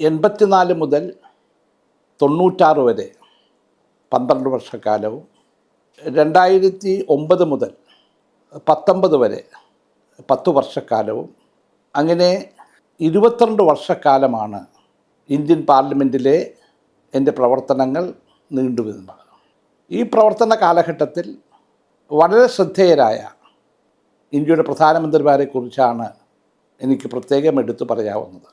എൺപത്തിനാല് മുതൽ തൊണ്ണൂറ്റാറ് വരെ പന്ത്രണ്ട് വർഷക്കാലവും രണ്ടായിരത്തി ഒമ്പത് മുതൽ പത്തൊമ്പത് വരെ പത്ത് വർഷക്കാലവും. അങ്ങനെ ഇരുപത്തിരണ്ട് വർഷക്കാലമാണ് ഇന്ത്യൻ പാർലമെന്റിലെ എന്റെ പ്രവർത്തനങ്ങൾ നീണ്ടുവരുന്നത് ഈ പ്രവർത്തന കാലഘട്ടത്തിൽ വളരെ ശ്രദ്ധേയരായ ഇന്ത്യയുടെ പ്രധാനമന്ത്രിമാരെക്കുറിച്ചാണ് എനിക്ക് പ്രത്യേകം എടുത്തു പറയാവുന്നത്.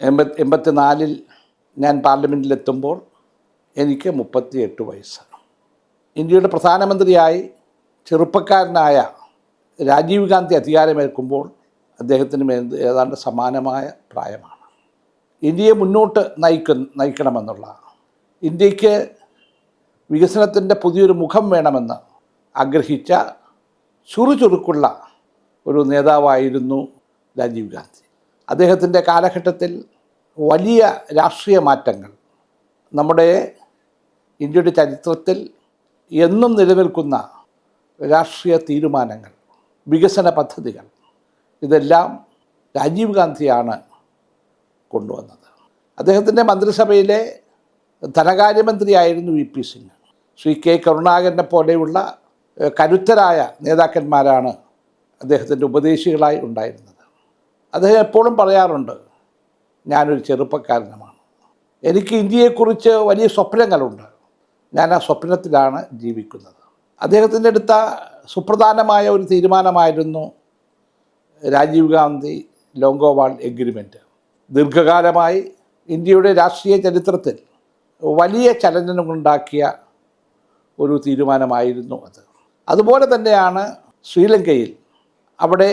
എൺപത്തി എൺപത്തിനാലിൽ ഞാൻ പാർലമെന്റിലെത്തുമ്പോൾ എനിക്ക് മുപ്പത്തിയെട്ട് വയസ്സ് ഇന്ത്യയുടെ പ്രധാനമന്ത്രിയായി ചെറുപ്പക്കാരനായ രാജീവ് ഗാന്ധി അധികാരമേൽക്കുമ്പോൾ അദ്ദേഹത്തിന് ഏതാണ്ട് സമാനമായ പ്രായമാണ്. ഇന്ത്യയെ മുന്നോട്ട് നയിക്ക നയിക്കണമെന്നുള്ള ഇന്ത്യയ്ക്ക് വികസനത്തിന്റെ പുതിയൊരു മുഖം വേണമെന്ന് ആഗ്രഹിച്ച ചുറുചുറുക്കുള്ള ഒരു നേതാവായിരുന്നു രാജീവ് ഗാന്ധി. അദ്ദേഹത്തിന്റെ കാലഘട്ടത്തിൽ വലിയ രാഷ്ട്രീയ മാറ്റങ്ങൾ നമ്മുടെ ഇന്ത്യയുടെ ചരിത്രത്തിൽ എന്നും നിലനിൽക്കുന്ന രാഷ്ട്രീയ തീരുമാനങ്ങൾ വികസന പദ്ധതികൾ ഇതെല്ലാം രാജീവ് ഗാന്ധിയാണ് കൊണ്ടുവന്നത്. അദ്ദേഹത്തിന്റെ മന്ത്രിസഭയിലെ ധനകാര്യമന്ത്രിയായിരുന്നു V P Singh. Shri K കരുണാകരനെ പോലെയുള്ള കരുത്തരായ നേതാക്കന്മാരാണ് അദ്ദേഹത്തിന്റെ ഉപദേശികളായി ഉണ്ടായിരുന്നത്. അദ്ദേഹം എപ്പോഴും പറയാറുണ്ട് ഞാനൊരു ചെറുപ്പക്കാരനുമാണ്. എനിക്ക് ഇന്ത്യയെക്കുറിച്ച് വലിയ സ്വപ്നങ്ങളുണ്ട്. ഞാൻ ആ സ്വപ്നത്തിലാണ് ജീവിക്കുന്നത്. അദ്ദേഹത്തിന്റെ അടുത്ത സുപ്രധാനമായ ഒരു തീരുമാനമായിരുന്നു രാജീവ് ഗാന്ധി ലോങ്കോവാൾ എഗ്രിമെന്റ് ദീർഘകാലമായി ഇന്ത്യയുടെ രാഷ്ട്രീയ ചരിത്രത്തിൽ വലിയ ചലനങ്ങളുണ്ടാക്കിയ ഒരു തീരുമാനമായിരുന്നു അത്. അതുപോലെ തന്നെയാണ് ശ്രീലങ്കയിൽ അവിടെ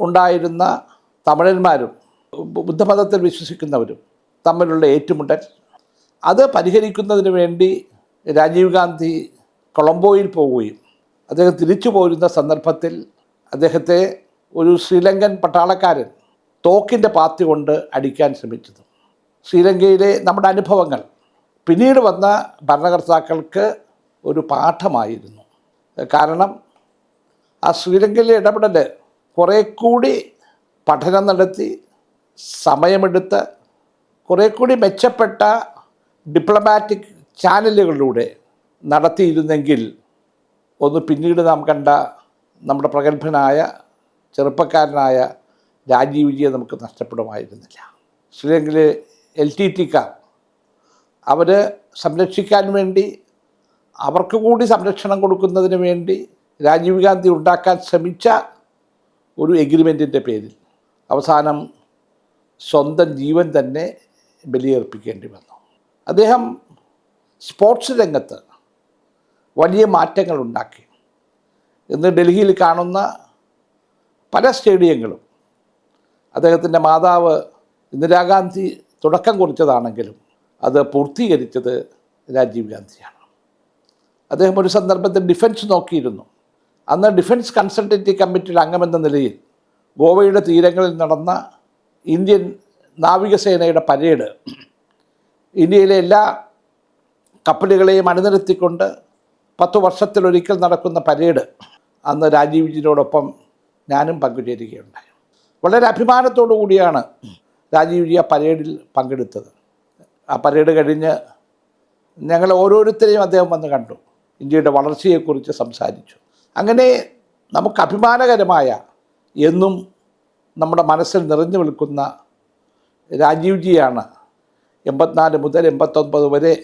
ഉണ്ടായിരുന്ന തമിഴന്മാരും ബുദ്ധമതത്തിൽ വിശ്വസിക്കുന്നവരും തമ്മിലുള്ള ഏറ്റുമുട്ടൽ. അത് പരിഹരിക്കുന്നതിന് വേണ്ടി രാജീവ് ഗാന്ധി കൊളംബോയിൽ പോവുകയും അദ്ദേഹം തിരിച്ചു പോരുന്ന സന്ദർഭത്തിൽ അദ്ദേഹത്തെ ഒരു ശ്രീലങ്കൻ പട്ടാളക്കാരൻ തോക്കിന്റെ പാത്തി കൊണ്ട് അടിക്കാൻ ശ്രമിച്ചത്. ശ്രീലങ്കയിലെ നമ്മുടെ അനുഭവങ്ങൾ. പിന്നീട് വന്ന ഭരണകർത്താക്കൾക്ക് ഒരു പാഠമായിരുന്നു. കാരണം ആ ശ്രീലങ്കയിലെ ഇടപെടൽ കുറേ കൂടി പഠനം നടത്തി സമയമെടുത്ത് കുറേ കൂടി മെച്ചപ്പെട്ട ഡിപ്ലോമാറ്റിക് ചാനലുകളിലൂടെ നടത്തിയിരുന്നെങ്കിൽ ഒന്ന് പിന്നീട് നാം കണ്ട നമ്മുടെ പ്രഗത്ഭനായ ചെറുപ്പക്കാരനായ രാജീവ് ജിയെ നമുക്ക് നഷ്ടപ്പെടുമായിരുന്നില്ല. ശ്രീലങ്കയിലെ എൽ ടി ടിക്കാർ അവർ സംരക്ഷിക്കാൻ വേണ്ടി അവർക്ക് കൂടി സംരക്ഷണം കൊടുക്കുന്നതിന് വേണ്ടി രാജീവ് ഗാന്ധി ഉണ്ടാക്കാൻ ശ്രമിച്ച ഒരു എഗ്രിമെന്റിന്റെ പേരിൽ അവസാനം സ്വന്തം ജീവൻ തന്നെ ബലിയർപ്പിക്കേണ്ടി വന്നു. അദ്ദേഹം സ്പോർട്സ് രംഗത്ത് വലിയ മാറ്റങ്ങൾ ഉണ്ടാക്കി. ഇന്ന് ഡൽഹിയിൽ കാണുന്ന പല സ്റ്റേഡിയങ്ങളും അദ്ദേഹത്തിന്റെ മാതാവ് ഇന്ദിരാഗാന്ധി തുടക്കം കുറിച്ചതാണെങ്കിലും അത് പൂർത്തീകരിച്ചത് രാജീവ് ഗാന്ധിയാണ്. അദ്ദേഹം ഒരു സന്ദർഭത്തിൽ ഡിഫൻസ് നോക്കിയിരുന്നു. അന്ന് ഡിഫൻസ് കൺസൾട്ടൻസി കമ്മിറ്റിയുടെ അംഗമെന്ന നിലയിൽ ഗോവയുടെ തീരങ്ങളിൽ നടന്ന ഇന്ത്യൻ നാവികസേനയുടെ പരേഡ് ഇന്ത്യയിലെ എല്ലാ കപ്പലുകളെയും അണിനിരത്തിക്കൊണ്ട് പത്ത് വർഷത്തിലൊരിക്കൽ നടക്കുന്ന പരേഡ് അന്ന് രാജീവ്ജിയോടൊപ്പം ഞാനും പങ്കുചേരുകയുണ്ടായി. വളരെ അഭിമാനത്തോടു കൂടിയാണ് രാജീവ്ജി ആ പരേഡിൽ പങ്കെടുത്തത്. ആ പരേഡ് കഴിഞ്ഞ് ഞങ്ങൾ ഓരോരുത്തരെയും അദ്ദേഹം വന്ന് കണ്ടു. ഇന്ത്യയുടെ വളർച്ചയെക്കുറിച്ച് സംസാരിച്ചു. അങ്ങനെ നമുക്ക് അഭിമാനകരമായ എന്നും നമ്മുടെ മനസ്സിൽ നിറഞ്ഞു നിൽക്കുന്ന രാജീവ്ജിയാണ് എൺപത്തിനാല് മുതൽ എൺപത്തൊൻപത് വരെ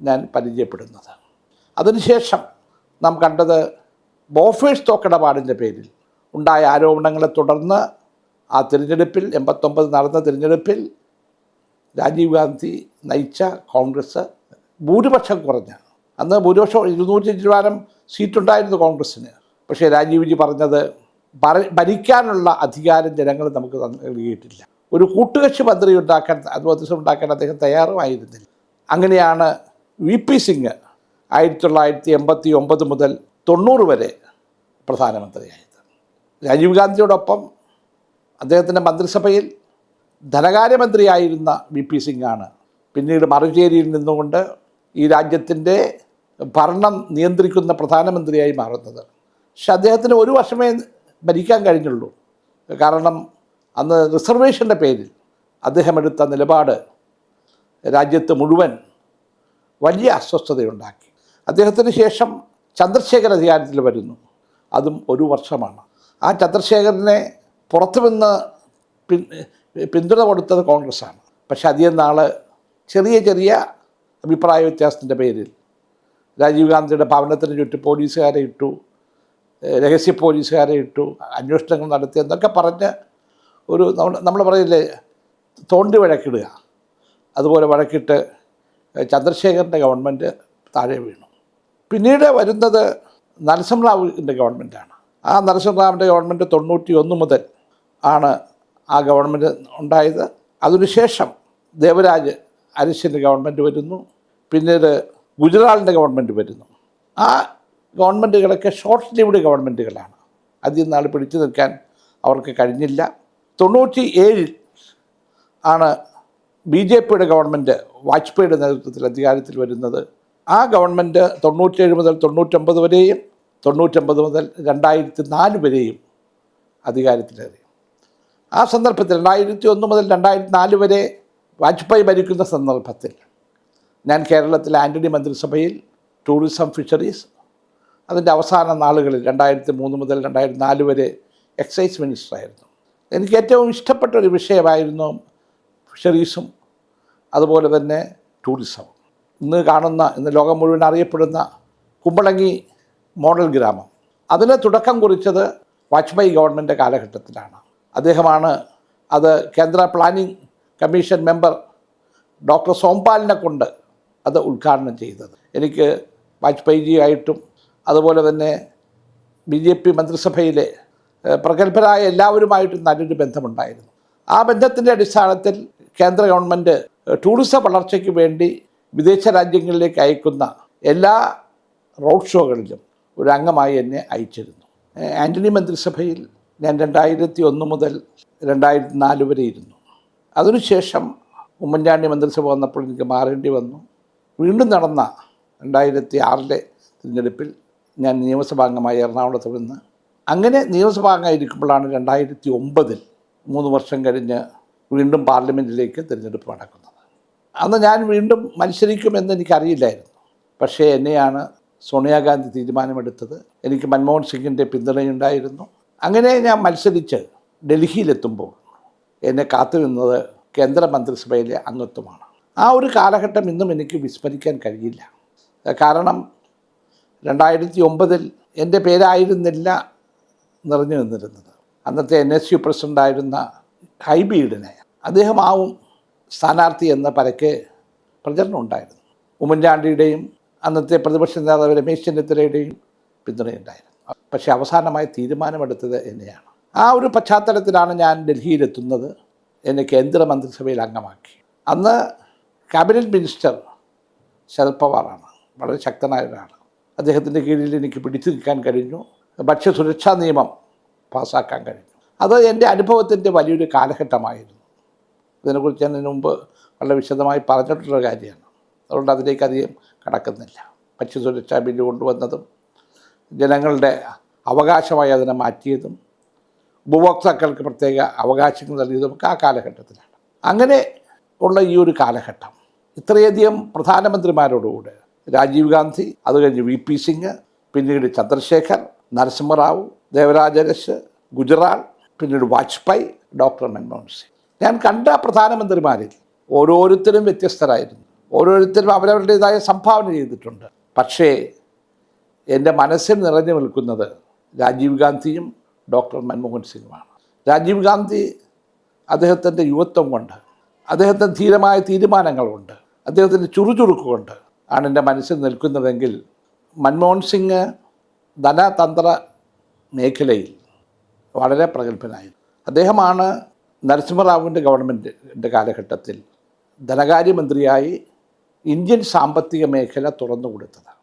ഞാൻ പരിചയപ്പെടുന്നത്. അതിനുശേഷം നാം കണ്ടത് ബോഫേഴ്സ് തോക്കിടപാടിന്റെ പേരിൽ ഉണ്ടായ ആരോപണങ്ങളെ തുടർന്ന് ആ തിരഞ്ഞെടുപ്പിൽ എൺപത്തൊമ്പത് നടന്ന തിരഞ്ഞെടുപ്പിൽ രാജീവ് ഗാന്ധി നയിച്ച കോൺഗ്രസ് ഭൂരിപക്ഷം കുറഞ്ഞ അന്ന് ഭൂരിപക്ഷം ഇരുന്നൂറ്റി ചില്ലുവാനം സീറ്റുണ്ടായിരുന്നു കോൺഗ്രസ്സിന്. പക്ഷേ രാജീവ്ജി പറഞ്ഞത് ഭരിക്കാനുള്ള അധികാരം ജനങ്ങൾ നമുക്ക് നൽകിയിട്ടില്ല. ഒരു കൂട്ടുകക്ഷി മന്ത്രി ഉണ്ടാക്കാൻ അനുവദിച്ചു ഉണ്ടാക്കാൻ അദ്ദേഹം തയ്യാറുമായിരുന്നില്ല. അങ്ങനെയാണ് വി പി സിംഗ് ആയിരത്തി തൊള്ളായിരത്തി എൺപത്തി ഒമ്പത് മുതൽ തൊണ്ണൂറ് വരെ പ്രധാനമന്ത്രിയായത്. രാജീവ് ഗാന്ധിയോടൊപ്പം അദ്ദേഹത്തിന്റെ മന്ത്രിസഭയിൽ ധനകാര്യമന്ത്രിയായിരുന്ന വി പി സിംഗാണ്. പിന്നീട് മറുചേരിയിൽ നിന്നുകൊണ്ട് ഈ രാജ്യത്തിന്റെ ഭരണം നിയന്ത്രിക്കുന്ന പ്രധാനമന്ത്രിയായി മാറുന്നത്. പക്ഷെ അദ്ദേഹത്തിന് ഒരു വർഷമേ ഭരിക്കാൻ കഴിഞ്ഞുള്ളൂ. കാരണം അന്ന് റിസർവേഷന്റെ പേരിൽ അദ്ദേഹം എടുത്ത നിലപാട് രാജ്യത്ത് മുഴുവൻ വലിയ അസ്വസ്ഥതയുണ്ടാക്കി. അദ്ദേഹത്തിന് ശേഷം ചന്ദ്രശേഖർ അധികാരത്തിൽ വരുന്നു. അതും ഒരു വർഷമാണ്. ആ ചന്ദ്രശേഖരനെ പുറത്തു നിന്ന് പിന്തുണ കൊടുത്തത് കോൺഗ്രസ്സാണ്. പക്ഷെ അധികം നാൾ ചെറിയ ചെറിയ അഭിപ്രായ വ്യത്യാസത്തിന്റെ പേരിൽ രാജീവ് ഗാന്ധിയുടെ ഭവനത്തിന് ചുറ്റും പോലീസുകാരെ ഇട്ടു. രഹസ്യ പോലീസുകാരെ ഇട്ടു അന്വേഷണങ്ങൾ നടത്തി എന്നൊക്കെ പറഞ്ഞ് ഒരു നമ്മൾ നമ്മൾ പറയില്ലേ തോണ്ടി വഴക്കിടുക. അതുപോലെ വഴക്കിട്ട് ചന്ദ്രശേഖരന്റെ ഗവൺമെന്റ് താഴെ വീണു. പിന്നീട് വരുന്നത് നരസിംഹറാവുവിന്റെ ഗവൺമെന്റാണ്. ആ നരസിംഹറാവിന്റെ ഗവൺമെന്റ് തൊണ്ണൂറ്റി ഒന്ന് മുതൽ ആണ് ആ ഗവൺമെന്റ് ഉണ്ടായത്. അതിനുശേഷം ദേവരാജ് അരിശിന്റെ ഗവൺമെന്റ് വരുന്നു. പിന്നീട് ഗുജറാളിന്റെ ഗവൺമെന്റ് വരുന്നു. ആ ഗവൺമെന്റുകളൊക്കെ ഷോർട്ട് ലിവ്ഡ് ഗവൺമെന്റുകളാണ്. അധികം നാൾ പിടിച്ചു നിൽക്കാൻ അവർക്ക് കഴിഞ്ഞില്ല. തൊണ്ണൂറ്റി ഏഴിൽ ആണ് ബി ജെ പിയുടെ ഗവൺമെന്റ് വാജ്പേയിയുടെ നേതൃത്വത്തിൽ അധികാരത്തിൽ വരുന്നത്. ആ ഗവൺമെന്റ് തൊണ്ണൂറ്റേഴ് മുതൽ തൊണ്ണൂറ്റൊമ്പത് വരെയും തൊണ്ണൂറ്റൊമ്പത് മുതൽ രണ്ടായിരത്തി നാല് വരെയും അധികാരത്തിലേറി. ആ സന്ദർഭത്തിൽ രണ്ടായിരത്തി ഒന്ന് മുതൽ രണ്ടായിരത്തി നാല് വരെ വാജ്പേയി ഭരിക്കുന്ന സന്ദർഭത്തിൽ ഞാൻ കേരളത്തിലെ ആന്റണി മന്ത്രിസഭയിൽ ടൂറിസം ഫിഷറീസ് അതിന്റെ അവസാന നാളുകളിൽ രണ്ടായിരത്തി മൂന്ന് മുതൽ രണ്ടായിരത്തി നാല് വരെ എക്സൈസ് മിനിസ്റ്ററായിരുന്നു. എനിക്ക് ഏറ്റവും ഇഷ്ടപ്പെട്ട ഒരു വിഷയമായിരുന്നു ഫിഷറീസും അതുപോലെ തന്നെ ടൂറിസവും. ഇന്ന് കാണുന്ന ഇന്ന് ലോകം മുഴുവൻ അറിയപ്പെടുന്ന കുമ്പളങ്ങി മോഡൽ ഗ്രാമം. അതിന് തുടക്കം കുറിച്ചത് വാജ്പേയി ഗവൺമെന്റ് കാലഘട്ടത്തിലാണ്. അദ്ദേഹമാണ് അത് കേന്ദ്ര പ്ലാനിംഗ് കമ്മീഷൻ മെമ്പർ ഡോക്ടർ സോംപാലിനെ കൊണ്ട് അത് ഉദ്ഘാടനം ചെയ്തത്. എനിക്ക് വാജ്പേയിജിയായിട്ടും അതുപോലെ തന്നെ ബി ജെ പി മന്ത്രിസഭയിലെ പ്രഗത്ഭരായ എല്ലാവരുമായിട്ടും നല്ലൊരു ബന്ധമുണ്ടായിരുന്നു. ആ ബന്ധത്തിന്റെ അടിസ്ഥാനത്തിൽ കേന്ദ്ര ഗവൺമെന്റ് ടൂറിസം വളർച്ചയ്ക്ക് വേണ്ടി വിദേശ രാജ്യങ്ങളിലേക്ക് അയക്കുന്ന എല്ലാ റോഡ് ഷോകളിലും ഒരു അംഗമായി എന്നെ അയച്ചിരുന്നു. ആന്റണി മന്ത്രിസഭയിൽ ഞാൻ രണ്ടായിരത്തി ഒന്ന് മുതൽ രണ്ടായിരത്തി നാല് വരെ ഇരുന്നു. അതിനുശേഷം ഉമ്മൻചാണ്ടി മന്ത്രിസഭ വന്നപ്പോൾ എനിക്ക് മാറേണ്ടി വന്നു. വീണ്ടും നടന്ന രണ്ടായിരത്തി ആറിലെ തിരഞ്ഞെടുപ്പിൽ ഞാൻ നിയമസഭാംഗമായി എറണാകുളത്ത് നിന്ന്. അങ്ങനെ നിയമസഭാംഗമായിരിക്കുമ്പോഴാണ് രണ്ടായിരത്തി ഒമ്പതിൽ മൂന്ന് വർഷം കഴിഞ്ഞ് വീണ്ടും പാർലമെന്റിലേക്ക് തിരഞ്ഞെടുപ്പ് നടക്കുന്നത്. അന്ന് ഞാൻ വീണ്ടും മത്സരിക്കുമെന്ന് എനിക്കറിയില്ലായിരുന്നു. പക്ഷേ എന്നെയാണ് സോണിയാഗാന്ധി തീരുമാനമെടുത്തത്. എനിക്ക് മൻമോഹൻ സിംഗിന്റെ പിന്തുണയുണ്ടായിരുന്നു. അങ്ങനെ ഞാൻ മത്സരിച്ച് ഡൽഹിയിലെത്തുമ്പോൾ എന്നെ കാത്തു നിന്നത് കേന്ദ്ര മന്ത്രിസഭയിലെ അംഗത്വമാണ്. ആ ഒരു കാലഘട്ടം ഇന്നും എനിക്ക് വിസ്മരിക്കാൻ കഴിയില്ല. കാരണം രണ്ടായിരത്തി ഒമ്പതിൽ എന്റെ പേരായിരുന്നില്ല നിറഞ്ഞു നിന്നിരുന്നത്. അന്നത്തെ എൻ എസ് യു പ്രസിഡന്റായിരുന്ന ഹൈബീഡിനെ അദ്ദേഹമാവും സ്ഥാനാർത്ഥി എന്ന പരക്കെ പ്രചരണം ഉണ്ടായിരുന്നു. ഉമ്മൻചാണ്ടിയുടെയും അന്നത്തെ പ്രതിപക്ഷ നേതാവ് രമേശ് ചെന്നിത്തലയുടെയും പിന്തുണയുണ്ടായിരുന്നു. പക്ഷേ അവസാനമായി തീരുമാനമെടുത്തത് എന്നെയാണ്. ആ ഒരു പശ്ചാത്തലത്തിലാണ് ഞാൻ ഡൽഹിയിലെത്തുന്നത് എന്നെ കേന്ദ്ര മന്ത്രിസഭയിൽ അംഗമാക്കി. അന്ന് ക്യാബിനറ്റ് മിനിസ്റ്റർ ശരത് പവാറാണ്. വളരെ ശക്തനായ ഒരാൾ അദ്ദേഹത്തിന്റെ കീഴിൽ എനിക്ക് പിടിച്ചു നിൽക്കാൻ കഴിഞ്ഞു ഭക്ഷ്യസുരക്ഷാ നിയമം പാസ്സാക്കാൻ കഴിഞ്ഞു. അത് എന്റെ അനുഭവത്തിന്റെ വലിയൊരു കാലഘട്ടമായിരുന്നു. ഇതിനെക്കുറിച്ച് ഞാൻ ഇതിനു മുമ്പ് വളരെ വിശദമായി പറഞ്ഞിട്ടുള്ള കാര്യമാണ്. അതുകൊണ്ട് അതിലേക്ക് അധികം കടക്കുന്നില്ല. ഭക്ഷ്യസുരക്ഷാ ബില്ല് കൊണ്ടുവന്നതും ജനങ്ങളുടെ അവകാശമായി അതിനെ മാറ്റിയതും ഉപഭോക്താക്കൾക്ക് പ്രത്യേക അവകാശങ്ങൾ നൽകിയതുമൊക്കെ ആ കാലഘട്ടത്തിലാണ്. അങ്ങനെ ഉള്ള ഈ ഒരു കാലഘട്ടം ഇത്രയധികം പ്രധാനമന്ത്രിമാരോടുകൂടെ രാജീവ് ഗാന്ധി അത് കഴിഞ്ഞ് വി പി സിംഗ് പിന്നീട് ചന്ദ്രശേഖർ നരസിംഹറാവു ദേവരാജരസ് ഗുജറാൾ പിന്നീട് വാജ്പേയി ഡോക്ടർ മൻമോഹൻ സിംഗ്. ഞാൻ കണ്ട പ്രധാനമന്ത്രിമാരിൽ ഓരോരുത്തരും വ്യത്യസ്തരായിരുന്നു. ഓരോരുത്തരും അവരവരുടേതായ സംഭാവന ചെയ്തിട്ടുണ്ട്. പക്ഷേ എന്റെ മനസ്സിൽ നിറഞ്ഞു നിൽക്കുന്നത് രാജീവ് ഗാന്ധിയും ഡോക്ടർ മൻമോഹൻ സിംഗുമാണ്. രാജീവ് ഗാന്ധി അദ്ദേഹത്തിന്റെ യുവത്വം കൊണ്ട് അദ്ദേഹത്തിന്റെ ധീരമായ തീരുമാനങ്ങളുണ്ട് അദ്ദേഹത്തിന്റെ ചുറുചുറുക്ക് കൊണ്ട് ആണ് എന്റെ മനസ്സിൽ നിൽക്കുന്നതെങ്കിൽ മൻമോഹൻ സിംഗ് ധനതന്ത്ര മേഖലയിൽ വളരെ പ്രഗത്ഭനായിരുന്നു അദ്ദേഹമാണ് നരസിംഹറാവുവിന്റെ ഗവൺമെന്റിന്റെ കാലഘട്ടത്തിൽ ധനകാര്യമന്ത്രിയായി ഇന്ത്യൻ സാമ്പത്തിക മേഖല തുറന്നു കൊടുത്തത്